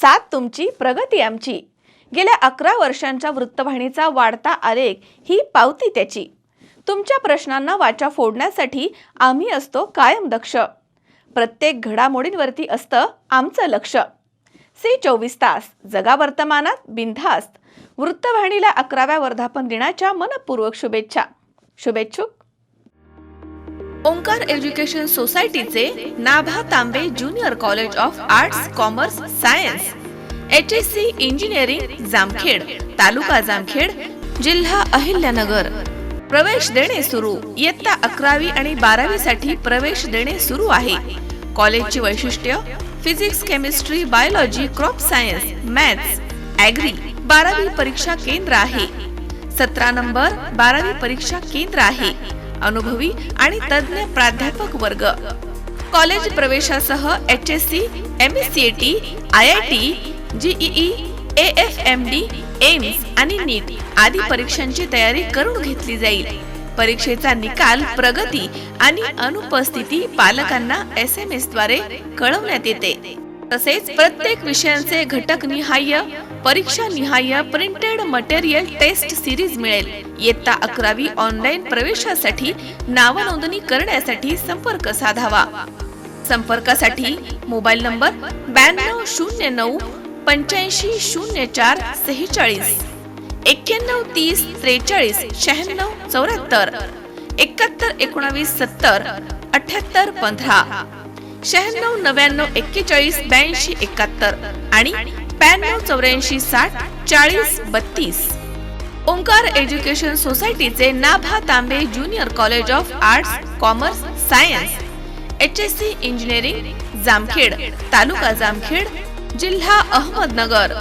साथ तुमची प्रगती आमची. गेल्या अकरा वर्षांच्या वृत्तवाहिनीचा वाढता आलेख ही पावती त्याची. तुमच्या प्रश्नांना वाचा फोडण्यासाठी आम्ही असतो कायम दक्ष. प्रत्येक घडामोडींवरती असतं आमचं लक्ष. सी चोवीस तास जगा वर्तमानात बिनधास्त. वृत्तवाहिनीला अकराव्या वर्धापन दिनाच्या मनपूर्वक शुभेच्छा. शुभेच्छुक. ओंकार एज्युकेशन सोसायटीचे Nabha Tambe junior college of arts commerce science H S C engineering Jamkhed taluka Jamkhed जिल्हा अहिल्यानगर. प्रवेश देणे सुरू. इयत्ता अकरावी आणि बारावी साठी प्रवेश देणे सुरू आहे. कॉलेजची वैशिष्ट्य physics chemistry biology crop science maths agri बारावी परीक्षा केंद्र आहे. सतरा नंबर बारावी परीक्षा केंद्र आहे. अनुभवी आणि तज्ज्ञ प्राध्यापक वर्ग. College प्रवेशासह H S C M S C A T I I T JEE A F M D AIIMS आणि नीट आदी परीक्षांची तयारी करून घेतली जाईल. परीक्षेचा निकाल प्रगती आणि अनुपस्थिती पालकांना एस एम एसद्वारे कळवण्यात येते. तसेच प्रत्येक विषयांचे घटक निहाय परीक्षा निहाय प्रिंटेड मटेरियल टेस्ट सिरीज मिळेल. इयत्ता अकरावी ऑनलाईन प्रवेशासाठी नाव नोंदणी करण्यासाठी संपर्क साधावा. संपर्कासाठी मोबाईल नंबर ब्याण्णव शून्य नऊ पंच्याऐंशी शून्य चार सेहेचाळीस एक्क्याण्णव तीस त्रेचाळीस शहाण्णव चौऱ्याहत्तर एकाहत्तर एकोणावीस सत्तर अठ्याहत्तर पंधरा शहाण्णव नव्याण्णव एक्केचाळीस ब्याऐंशी एकाहत्तर आणि ब्याण्णव चौऱ्याऐंशी साठ चाळीस बत्तीस. ओंकार एज्युकेशन सोसायटीचे Nabha Tambe junior college of arts commerce science H S C engineering Jamkhed taluka Jamkhed जिल्हा अहमदनगर.